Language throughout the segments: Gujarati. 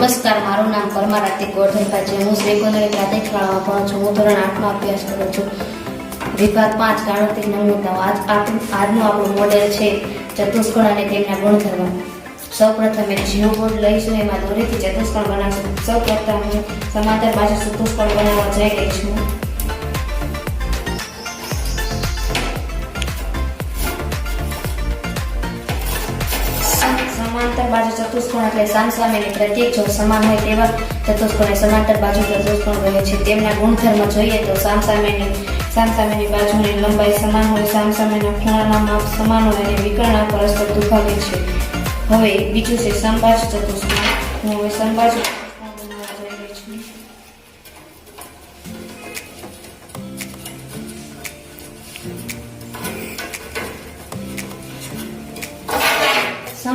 નમસ્કાર, મારું નામ પરમાર આર્તિક ગોરધનભાઈ છે. હું શ્રી ગોંદળી પ્રાથમિક શાળામાં ભણું છું. હું ધોરણ આઠમાં અભ્યાસ કરું છું. વિભાગ પાંચ, ગાણિતિક નમૂતા આજ આજનું આપણું મોડેલ છે ચતુષ્કોણ અને તેમના ગુણધર્મ. સૌ પ્રથમ એક જીઓ બોર્ડ લઈશું. એમાં દોરીથી ચતુષ્કોણ બનાવશું. સૌ પ્રથમ હું સમાંતર બાજુ ચતુષ્કોણ બનાવવા જઈ રહી છું. ચતુષ્કોણ એટલે સામસામેની પ્રત્યેક જો સમાન હોય તેવા ચતુષ્કોણને સમાંતર બાજુ ચતુષ્કોણ કહે છે. તેમના ગુણધર્મ જોઈએ તો સામસામેની સામસામેની બાજુની લંબાઈ સમાન હોય સામસામેના ખૂણાના માપ સમાન હોય અને વિકર્ણ પરસ્પર દુભાગે છે. હવે બીજું છે સંભાજ ચતુષ્કોણ. હવે સમબાજુ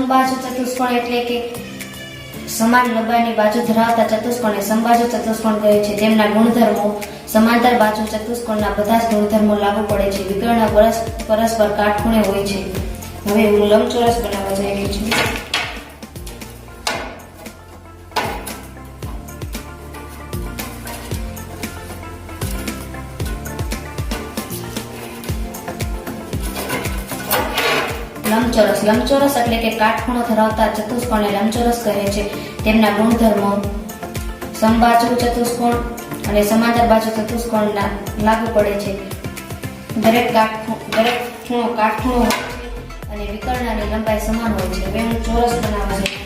સમબાજુ ચતુષ્કોણ એટલે કે સમાન લંબાઈની બાજુ ધરાવતા ચતુષ્કોણને સમબાજુ ચતુષ્કોણ કહે છે. તેમના ગુણધર્મો સમાંતર બાજુ ચતુષ્કોણના બધા જ ગુણધર્મો લાગુ પડે છે. વિકર્ણ પરસ પરસ્પર કાટખૂણે હોય છે. હવે હું લંબચોરસ બનાવવા લંબચોરસ. લંબચોરસ એટલે કે કાટખૂણો ધરાવતા ચતુષ્કોણને લંબચોરસ કહે છે. તેમના ગુણધર્મો સમબાજુ ચતુષ્કોણ અને સમાંતર બાજુ ચતુષ્કોણના લાગુ પડે છે. દરેક કાટખૂ, દરેક ખૂણો કાટખૂણો અને વિકર્ણની લંબાઈ સમાન હોય છે. હું ચોરસ બનાવવા છે.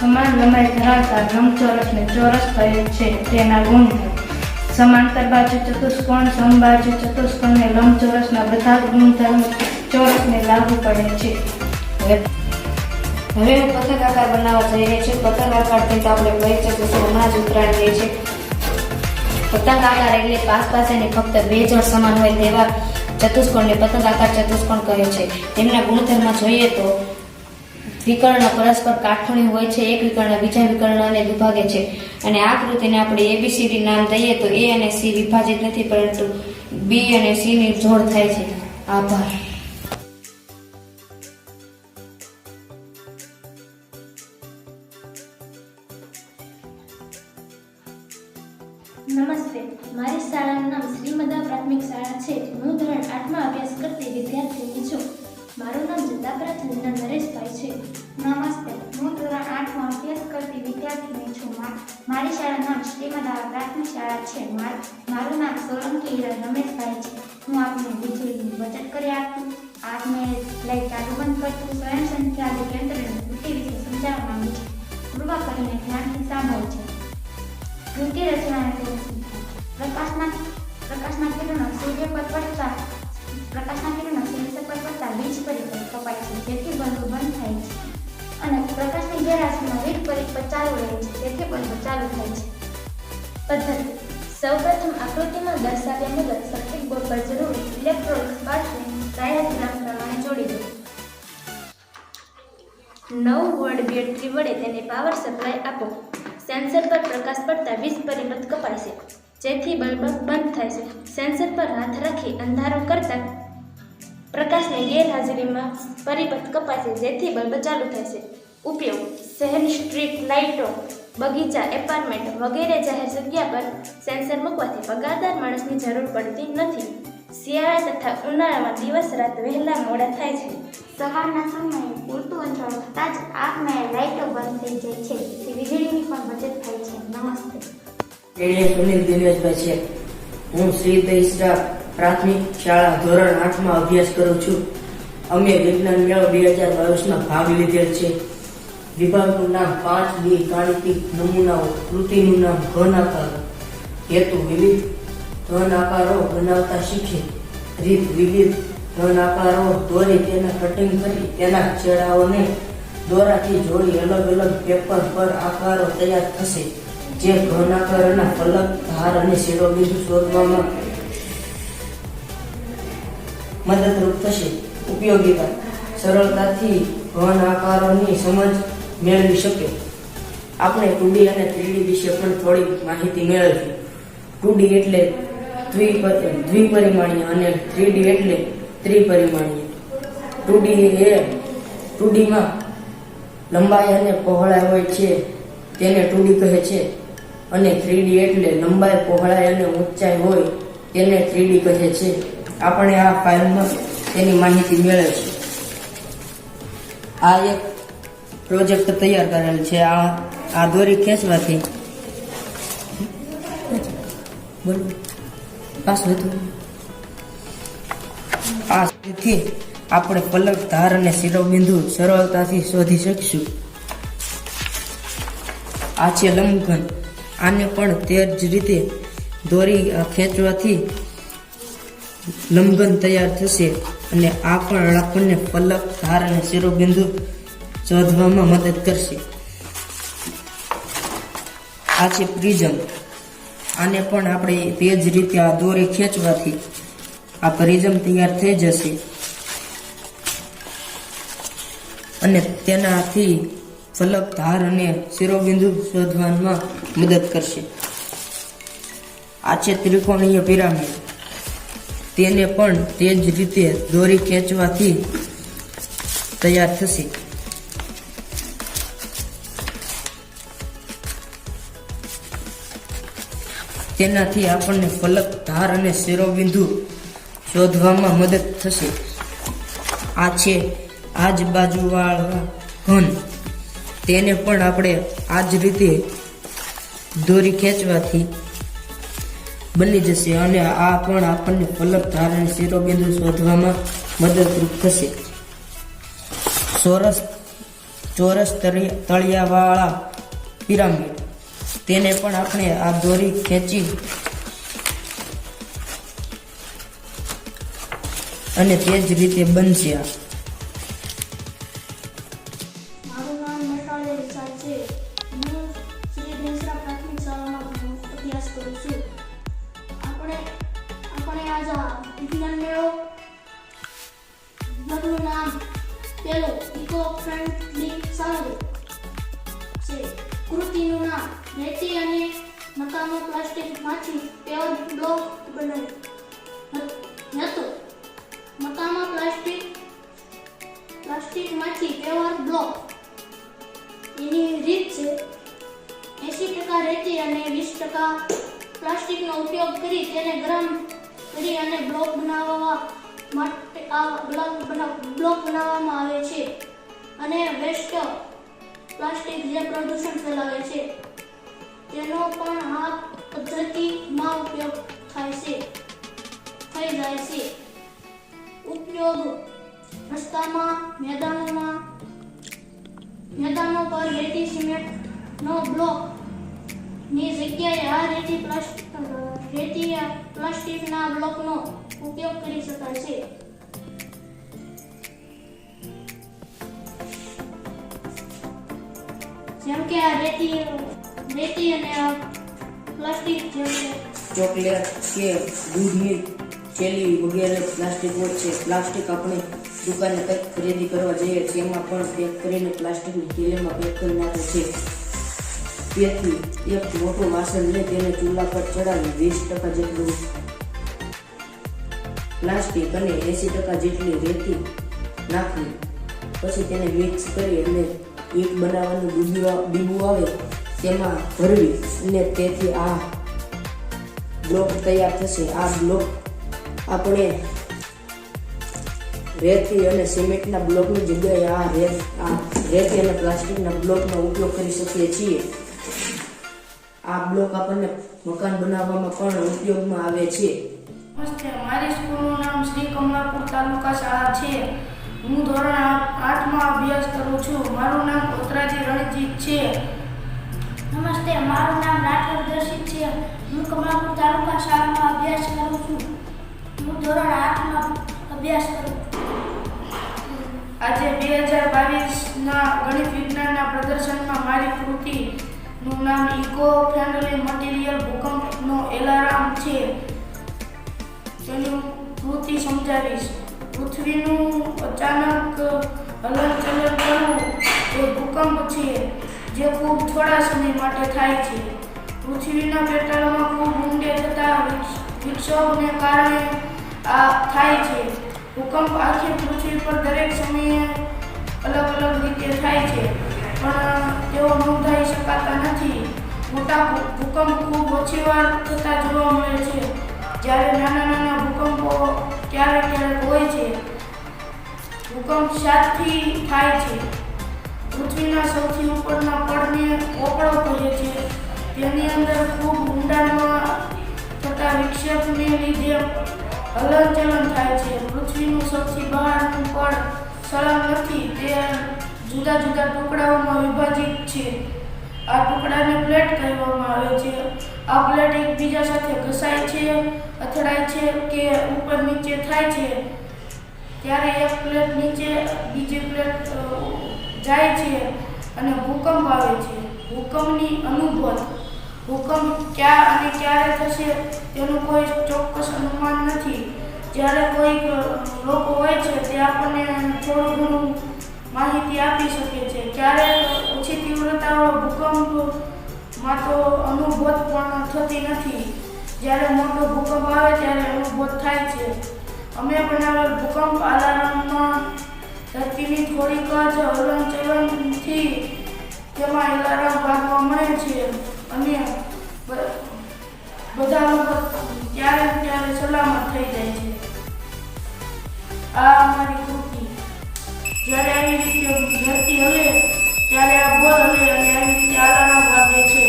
સમાન લંબાઈ ધરાવતા લંબચોરસને ચોરસ કહે છે. તેના ગુણધર્મ. સમાંતર બાજુ ચતુષ્કોણ સમબાજુ ચતુષ્કોણને લંબચોરસના બધા ગુણધર્મ ચોરસને લાગુ પડે છે. હવે હવે હું પતંગ આકાર બનાવવા જઈ રહી છું. પતંગ આકારથી તો આપણે કહી શકીશું હમણાં જ ઉતરાણ ગઈ છે પતંગ આકાર એટલે પાસ પાસેની ફક્ત બે જળ સમાન હોય તેવા ચતુષ્કોણને પતંગ આકાર ચતુષ્કોણ કહે છે. તેમના ગુણધર્મ જોઈએ તો વિકર્ણ પરસ્પર કાટખૂણી હોય છે, એક વિકર્ણ બીજા વિકર્ણને વિભાગે છે. અને આ કૃતિને આપણે એબીસીડી નામ દઈએ તો એ અને સી વિભાજિત નથી, પરંતુ બી અને સીની જોડ થાય છે. આભાર. નમસ્તે. મારી શાળાનું નામ શ્રીમદા પ્રાથમિક શાળા છે. હું ધોરણ આઠમાં અભ્યાસ કરતી વિદ્યાર્થીની છું. જતાપરા નરેશભાઈ છે. નમસ્તે. હું ધોરણ આઠમાં અભ્યાસ કરતી વિદ્યાર્થીની છું. મારી શાળાનું શ્રીમદા પ્રાથમિક શાળા છે. માર- નામ સોલંકી રમેશભાઈ છે. હું આપને વીજળીની બચત કરી આપું. આપને લાઈટ ચાલુ બંધ કરતું સ્વયં સંચાલિત યંત્રની વૃત્તિ વિશે સમજાવવા માંગુ છું. કૃપા કરીને ધ્યાનથી સાંભળો છે. વૃત્તિ રચના પ્રકાશના પ્રકાશના કિરણો સૂર્ય પર પડતા પ્રકાશના કિરણો સૂર્ય પર પડતા વીજ પરિપથ કપાય છે. જેથી બલ્બ બંધ થાય છે. અને પ્રકાશની ગેરહાજરીમાં વીજ પરિપથ ચાલુ રહે છે. તેથી બલ્બ ચાલુ થાય છે. પદ્ધતિ. સૌપ્રથમ આકૃતિમાં દર્શાવ્યા મુજબ સર્કિટ બોર્ડ પર જરૂરી ઇલેક્ટ્રોનિક્સ પાર્ટને ડાયાગ્રામ પ્રમાણે જોડી દો. નવ વોલ્ટ બેટરી વડે તેને પાવર સપ્લાય આપો. સેન્સર પર પ્રકાશ પડતા વીજ પરિપથ કપાય છે. જેથી બલ્બ બંધ થાય છે. સેન્સર પર હાથ રાખી અંધારો કરતા પ્રકાશની ગેરહાજરીમાં પરિપથ કપાશે જેથી બલ્બ ચાલુ થાય છે ઉપયોગ શહેરની સ્ટ્રીટ લાઇટો બગીચા એપાર્ટમેન્ટ વગેરે જાહેર જગ્યા પર સેન્સર મૂકવાથી પગારદાર માણસની જરૂર પડતી નથી. શિયાળા તથા ઉનાળામાં દિવસ રાત વહેલા મોડા થાય છે. સવારના સમયે પૂરતું અંતર થતાં જ આપમેળે લાઇટો બંધ થઈ જાય છે. તેથી વીજળીની પણ બચત થાય છે. નમસ્તે. સુનિલ દિનેશભાઈ છે. હું શ્રી દહીસરા પ્રાથમિક શાળા ધોરણ આઠમાં અભ્યાસ કરું છું. અમે વિજ્ઞાન મેળો બે હજાર બાવીસમાં ભાગ લીધેલ છે. વિભાગનું નામ પાંચ બી ગાણિતિક નમૂનાઓ. કૃતિનું નામ ઘન આકારો. હેતુ વિવિધ ઘન આકારો બનાવતા શીખે. રીત વિવિધ ઘન આકારો દોરી તેના કટિંગ કરી તેના છેડાઓને દોરાથી જોડી અલગ અલગ પેપર પર આકારો તૈયાર થશે. જે ઘન આકારના ફલક, ધાર અને શિરોબિંદુ શોધવામાં મદદરૂપ થશે. ઉપયોગિતા સરળતાથી ઘન આકારોની સમજ મેળવી શકે. આપણે ટુડી અને થ્રીડી વિશે પણ થોડી માહિતી મેળવી ટુડી એટલે દ્વિપ- દ્વિપરિમાણીય અને થ્રીડી એટલે ત્રિપરિમાણીય. ટુડી એ ટુડીમાં લંબાઈ અને પહોળાઈ હોય છે, તેને ટુડી કહે છે. અને થ્રીડી એટલે લંબાઈ, પહોળાઈ અને ઊંચાઈ હોય, તેને થ્રીડી કહે છે. આપણે આ ફાઇલમાં તેની માહિતી મેળવીશું. આ એક પ્રોજેક્ટ તૈયાર કરેલ છે. આ આ દોરી ખેંચવાથી. આ થી આપણે પલક ધાર અને શિરોબિંદુ સરળતાથી શોધી શકીશું. આ છે લંબઘન આને પણ તે જ રીતે દોરી ખેંચવાથી લંબઘન તૈયાર થશે અને આ પણ આપણને પલક, ધાર અને શિરોબિંદુ શોધવામાં મદદ કરશે. આ છે પ્રિઝમ. આને પણ આપણે તે જ રીતે આ દોરી ખેંચવાથી આ પ્રિઝમ તૈયાર થઈ જશે. અને તેનાથી ફલક ધાર અને શિરોબિંદુ શોધવામાં મદદ કરશે. આ છે ત્રિકોણીય પિરામિડ. તેને પણ તે જ રીતે દોરી ખેંચવાથી તૈયાર થશે. તેનાથી આપણને ફલક, ધાર અને શિરોબિંદુ શોધવામાં મદદ થશે. આ છે આજુબાજુવાળા ઘન. તેને પણ આપણે આ જ રીતે દોરી ખેંચવાથી બની જશે અને આ પણ આપણને પલક ધારણ અને શિરોબિંદુ શોધવામાં મદદરૂપ થશે. ચોરસ ચોરસ તળી- તળિયાવાળા પિરામિડ. તેને પણ આપણે આ દોરી ખેંચી અને તે જ રીતે બનશે આ. Thank નામ આપણે આજ આ વિજ્ઞાન મેળો નું નામ પેલો ઇકો ફ્રેન્ડલી સારું છે. કૃતિનું નામ રેતી અને નકામો પ્લાસ્ટિકમાંથી પેવર બ્લોક બનાવ્યો હતો નકામા પ્લાસ્ટિક પ્લાસ્ટિકમાંથી પેવર બ્લોક એની રીત છે. એંસી ટકા રેતી અને વીસ ટકા પ્લાસ્ટિકનો ઉપયોગ કરી તેને ગરમ કરી અને બ્લોક બનાવવા માટે આ બ્લોક બ્લોક બનાવવામાં આવે છે. અને વેસ્ટ પ્લાસ્ટિક જે પ્રદૂષણ ફેલાવે છે, તેનો પણ આ પદ્ધતિમાં ઉપયોગ થાય છે, થઈ જાય છે. ઉપયોગ રસ્તામાં, મેદાનોમાં, મેદાનો પર રેતી, સિમેન્ટનો બ્લોકની જગ્યાએ આ રેતી પ્લાસ્ટિક રેતી પ્લાસ્ટિકના બ્લોકનો ઉપયોગ કરી શકાય છે. જેમ કે આ રેતી રેતી અને પ્લાસ્ટિક જેમ ચોકલેટ કે દૂધની થેલી વગેરે પ્લાસ્ટિક હોય છે. પ્લાસ્ટિક આપણે દુકાને કંઈક ખરીદી કરવા જઈએ તેમાં પણ પેક કરીને પ્લાસ્ટિકની થેલીમાં પેક કરી નાખે છે. તેથી એક મોટું વાસણ લઈ તેને ચૂલા પર ચડાવી વીસ ટકા જેટલું પ્લાસ્ટિક અને એંસી ટકા જેટલી રેતી નાખવી પછી તેને મિક્સ કરી એટલે ઈટ બનાવવાનું બીબું આવે તેમાં ભરવી અને તેથી આ બ્લોક તૈયાર થશે. આ બ્લોક આપણે રેતી અને સિમેન્ટના બ્લોકની જગ્યાએ આ રેત આ રેતી અને પ્લાસ્ટિકના બ્લોકનો ઉપયોગ કરી શકીએ છીએ. આ બ્લોક આપણને મકાન બનાવવામાં પણ ઉપયોગમાં આવે છે. નમસ્તે મારી સ્કૂલનું નામ શ્રી કમલાપુર તાલુકા શાળા છે. હું ધોરણ આઠમાં અભ્યાસ કરું છું. મારું નામ કોતરાજી રણજીત છે. નમસ્તે મારું નામ રાઠોડ દર્શિત છે. હું કમલાપુર તાલુકા શાળામાં અભ્યાસ કરું છું. હું ધોરણ આઠમાં અભ્યાસ કરું છું. આજે બે હજાર બાવીસના ગણિત વિજ્ઞાનના પ્રદર્શનમાં મારી કૃતિનું નામ ઇકો ફ્રેન્ડલી મટીરિયલ, ભૂકંપનો એલારામ છે. તેની કૃતિ સમજાવીશ. પૃથ્વીનું અચાનક હલનચલન કરવું એ ભૂકંપ છે, જે ખૂબ થોડા સમય માટે થાય છે. પૃથ્વીના પેટાળમાં ખૂબ ઊંડે થતા વિક્ષ- વિક્ષોભને કારણે આ થાય છે. ભૂકંપ આખી પૃથ્વી પર દરેક સમયે અલગ અલગ રીતે થાય છે. પણ તેઓ નોંધાઈ શકાતા નથી. મોટા ભૂકંપ ખૂબ ઓછી વાર થતા જોવા મળે છે. જ્યારે નાના નાના ભૂકંપો ક્યારેક ક્યારેક હોય છે. ભૂકંપ સાતથી થાય છે. પૃથ્વીના સૌથી ઉપરના પડને પોપડો કહે છે. તેની અંદર ખૂબ ઊંડાણમાં થતા વિક્ષેપને લીધે હલનચલન થાય છે. પૃથ્વીનું સૌથી બહારનું પડ સળંગ નથી. તે જુદા જુદા ટુકડાઓમાં વિભાજિત છે. આ ટુકડાને પ્લેટ કહેવામાં આવે છે. આ પ્લેટ એકબીજા સાથે ઘસાય છે, અથડાય છે કે ઉપર નીચે થાય છે. ત્યારે એક પ્લેટ નીચે બીજી પ્લેટ જાય છે અને ભૂકંપ આવે છે. ભૂકંપની અનુભવ ભૂકંપ ક્યાં અને ક્યારે થશે તેનું કોઈ ચોક્કસ અનુમાન નથી. જ્યારે કોઈક લોકો હોય છે, તે આપણને થોડું ઘણું માહિતી આપી શકે છે. ક્યારે ઓછી તીવ્રતાવાળો ભૂકંપમાં તો અનુભૂત પણ થતી નથી. જ્યારે મોટો ભૂકંપ આવે ત્યારે અનુભવ થાય છે. અમે બનાવેલ ભૂકંપ અલાર્મમાં ધરતીની થોડીક જ હલનચલનથી તેમાં અલાર્મ ભાગવા મળે છે. અને બધા લોકો ત્યારે ત્યારે સલામત થઈ જાય છે. આ અમારી જ્યારે આવી રીતે ધરતી હલે, ત્યારે આ બોલ હલે અને આવી રીતે આલાર્મ વાગે છે.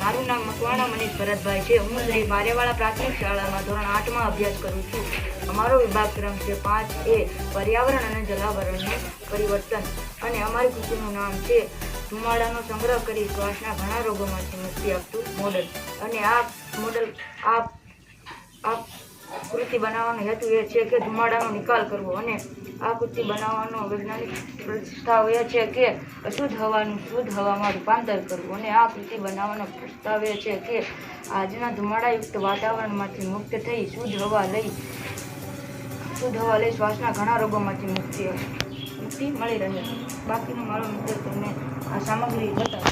મારું નામ મકવાણા મનીષ ભરતભાઈ છે. હું શ્રી માર્યાવાળા પ્રાથમિક શાળામાં ધોરણ આઠમાં અભ્યાસ કરું છું. અમારો વિભાગ ક્રમ છે પાંચ એ, પર્યાવરણ અને જલાવરણનું પરિવર્તન. અને અમારી કૃષિનું નામ છે ધુમાડાનો સંગ્રહ કરી શ્વાસના ઘણા રોગોમાંથી મુક્તિ આપતું મોડલ. અને આ મોડલ આ કૃતિ બનાવવાનો હેતુ એ છે કે ધુમાડાનો નિકાલ કરવો અને આ કૃતિ બનાવવાનો વૈજ્ઞાનિક પ્રસ્તાવ એ છે કે અશુદ્ધ હવાનું શુદ્ધ હવામાં રૂપાંતર કરવું અને આ કૃતિ બનાવવાનો પ્રસ્તાવ એ છે કે આજના ધુમાડાયુક્ત વાતાવરણમાંથી મુક્ત થઈ શુદ્ધ હવા લઈ શુદ્ધ હવા લઈ શ્વાસના ઘણા રોગોમાંથી મુક્તિ મુક્તિ મળી રહે. બાકીનો મારો મિત્ર તમને આ સામગ્રી બતાવો.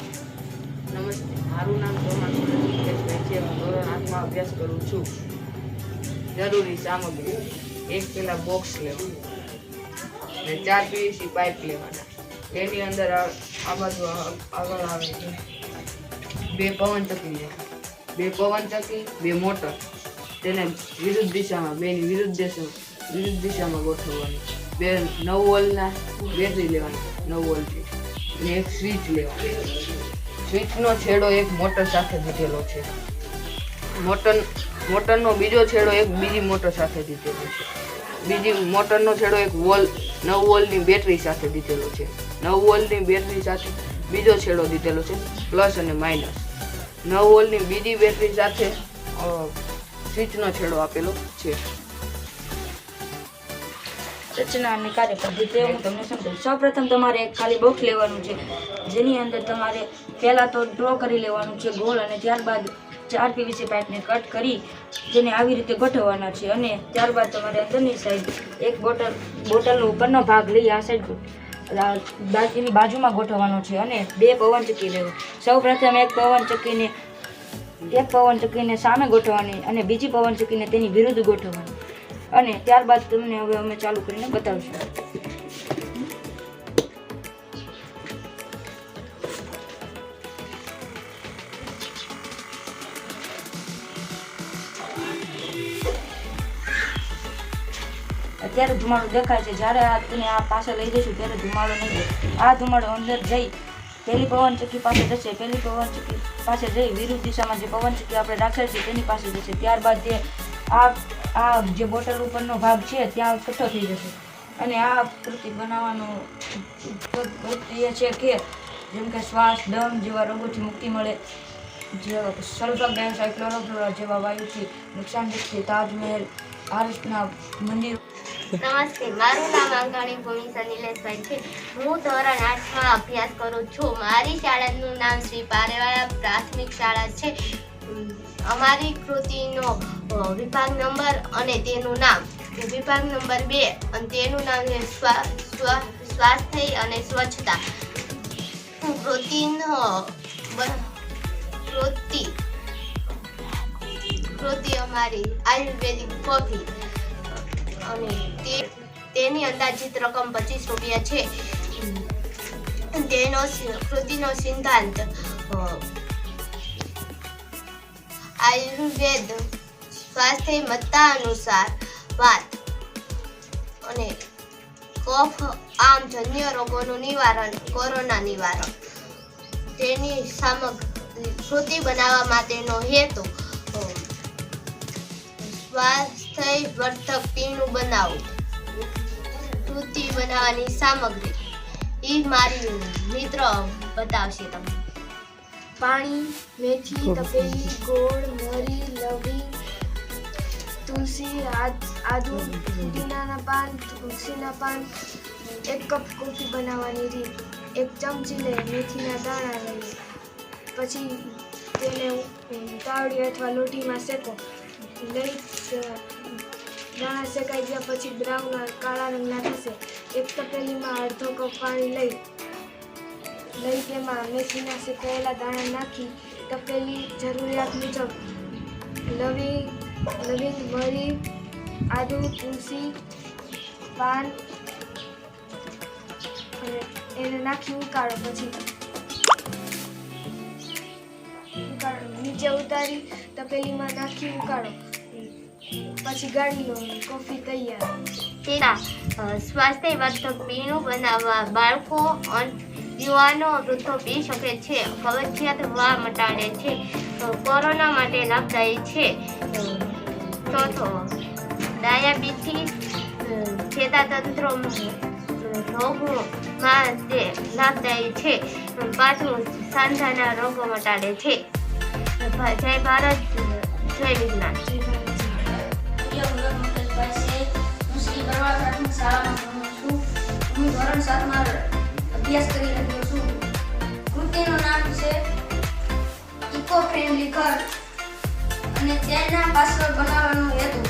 નમસ્તે. મારું નામ નિકેશભાઈ છે. હું ધોરણ આઠમાં અભ્યાસ કરું છું. જરૂરી સામગ્રી. એક પેલા બોક્સ લેવાનું ને ચાર પીવીસી પાઇપ લેવાના. તેની અંદર આ બાજુ આગળ આવે છે. બે પવન ચક્કી બે પવન ચક્કી, બે મોટર. તેને વિરુદ્ધ દિશામાં, બેની વિરુદ્ધ દેશો વિરુદ્ધ દિશામાં ગોઠવવાની. બે નવ વોલના બેટરી લેવાની. નવ વોલથી અને એક સ્વિચ લેવાની. સ્વિચનો છેડો એક મોટર સાથે દીધેલો છે. મોટર મોટરનો બીજો છેડો એક બીજી મોટર સાથે દીધેલો છે. બીજી મોટરનો છેડો એક વોલ નવ વોલની બેટરી સાથે દીધેલો છે. નવ વોલની બેટરી સાથે બીજો છેડો દીધેલો છે પ્લસ અને માઇનસ નવ વોલની બીજી બેટરી સાથે સ્વિચનો છેડો આપેલો છે. રચના અને કાર્ય પદ્ધતિ હું તમને સમજાવું. સૌપ્રથમ તમારે એક ખાલી બોક્સ લેવાનું છે, જેની અંદર તમારે પહેલાં તો ડ્રો કરી લેવાનું છે ગોળ અને ત્યારબાદ ચાર પીવીસી પાઇપને કટ કરી, જેને આવી રીતે ગોઠવવાના છે. અને ત્યારબાદ તમારે અંદરની સાઈડ એક બોટલ, બોટલનો ઉપરનો ભાગ લઈ આ સાઈડ એની બાજુમાં ગોઠવવાનો છે. અને બે પવન લેવો. સૌ સૌપ્રથમ એક પવન ચક્કીને, એક પવન ચક્કીને સામે ગોઠવવાની અને બીજી પવન ચક્કીને તેની વિરુદ્ધ ગોઠવવાની. અને ત્યારબાદ તમને હવે અમે ચાલુ કરીને બતાવશું. અત્યારે ધુમાડો દેખાય છે. જ્યારે આ તમે આ પાસે લઈ જઈશું ત્યારે ધુમાડો નહીં આ ધુમાડો અંદર જઈ પહેલી પવન ચક્કી પાસે જશે. પહેલી પવન ચક્કી પાસે જઈ વિરુદ્ધ દિશામાં જે પવનચક્કી આપણે રાખેલ છે તેની પાસે જશે. ત્યારબાદ જે આ આ જે બોટલ ઉપરનો ભાગ છે ત્યાં છઠ્ઠો થઈ જશે. અને આ કૃતિ બનાવવાનો પદ્ધતિ એ છે કે જેમ કે શ્વાસ, દમ જેવા રોગોથી મુક્તિ મળે. જે સલ્ફર ડાયોક્સાઇડ, ક્લોરોફ્લોરા જેવા વાયુથી નુકસાન નુકસાનગ્રસ્ત તાજમહેલ આરસના મંદિર નમસ્તે, મારું નામ અંગાણી ભૂમિકા નિલેશભાઈ છે. હું ધોરણ આઠમાં અભ્યાસ કરું છું. મારી શાળાનું નામ શ્રી પારેવાળા પ્રાથમિક શાળા છે. અમારી કૃતિનો વિભાગ નંબર અને તેનું નામ. વિભાગ નંબર બે, અને તેનું નામ છે સ્વા સ્વા, સ્વાસ્થ્ય અને સ્વચ્છતા. કૃતિનો કૃતિ કૃતિ અમારી આયુર્વેદિક કોફી અને તે તેની અંદાજિત રકમ પચીસ રૂપિયા છે. તેનો કૃતિનો સિદ્ધાંત આયુર્વેદ સ્વાસ્થ્ય મત્તા અનુસાર વાત અને કફ આમ જન્ય રોગોનું નિવારણ કોરોના નિવારણ. તેની સામગ્રી કૃતિ બનાવવા માટેનો હેતુ અ, સ્વાસ્થ્ય વર્તક પીણું બનાવવું કૃતિ બનાવવાની સામગ્રી. એ મારી મિત્ર બતાવશે તમને. પાણી મેથી તપેલી ગોળ મરી લવિંગ તુલસી આદ- આદુ પુદીનાના પાન તુલસીના પાન. એક કપ કોફી બનાવવાની રીત. એક ચમચી લઈ મેથીના દાણા લઈ પછી તેને તાવડી અથવા લોટીમાં શેકો. લઈ દાણા શેકાઈ ગયા પછી બ્રાઉન કાળા રંગના થશે એક તપેલીમાં અડધો કપ પાણી લઈ લઈ તેમાં મેથીના શેકાયેલા દાણા નાખી તપેલી જરૂરિયાત મુજબ લવિંગ લવિંગ મરી આદુ તુલસી પાન એને નાખી ઉકાળો પછી ઉકાળો નીચે ઉતારી તપેલીમાં નાખી ઉકાળો. પછી ગાળી કોફી તૈયાર. તેના સ્વાસ્થ્યવર્ધક પીણું બનાવવા બાળકો યુવાનો, વૃદ્ધો પી શકે છે. કબજિયાત વા મટાડે છે. કોરોના માટે લાભદાયી છે. ચોથો, ડાયાબિટીસ ચેતાતંત્રો રોગોમાં તે લાભદાયી છે. પાંચમું સાંધાના રોગો મટાડે છે. જય ભારત, જય વિજ્ઞાન. બરવાળા પ્રાથમિક શાળામાં ભણું છું. હું ધોરણ સાતમાં અભ્યાસ કરી રહ્યો છું. કૃતિનું નામ છે ઇકો ફ્રેન્ડલી ઘર. અને તેના પાછળ બનાવવાનો હેતુ,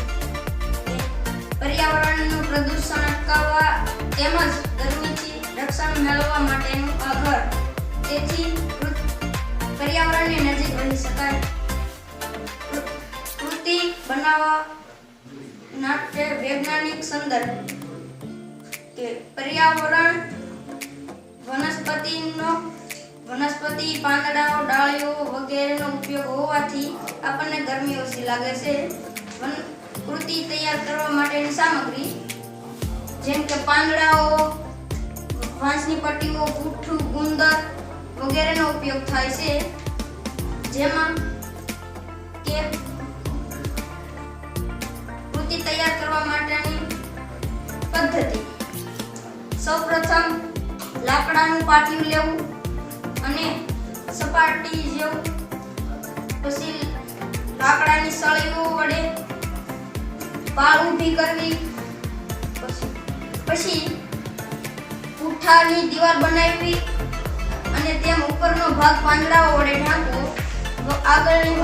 પર્યાવરણનું પ્રદૂષણ અટકાવવા તેમજ ગરમીથી રક્ષણ મેળવવા માટેનું આ ઘર. તેથી પર્યાવરણની નજીક રહી શકાય. કૃતિ બનાવવા નાટ્ય વૈજ્ઞાનિક સંદર્ભ. કે પર્યાવરણ, વનસ્પતિનો, વનસ્પતિ, પાંદડાઓ, ડાળીઓ વગેરેનો ઉપયોગ હોવાથી આપણને ગરમી ઓછી લાગે છે. વન, કૃતિ તૈયાર કરવા માટેની સામગ્રી, જેમ કે પાંદડાઓ, વાંસની પટ્ટીઓ પૂઠું ગુંદર વગેરેનો ઉપયોગ થાય છે. જેમાં કે કૃતિ તૈયાર કરવા માટેની પદ્ધતિ. સૌપ્રથમ લાકડાનું પાટિયું લેવું અને સપાટી જેવું પછી લાકડાની સળીઓ વડે પાળ ઊભી કરવી. પછી પછી પૂઠાની દીવાલ બનાવવી અને તેમ ઉપરનો ભાગ પાંદડાઓ વડે ઢાંકવો. આગળની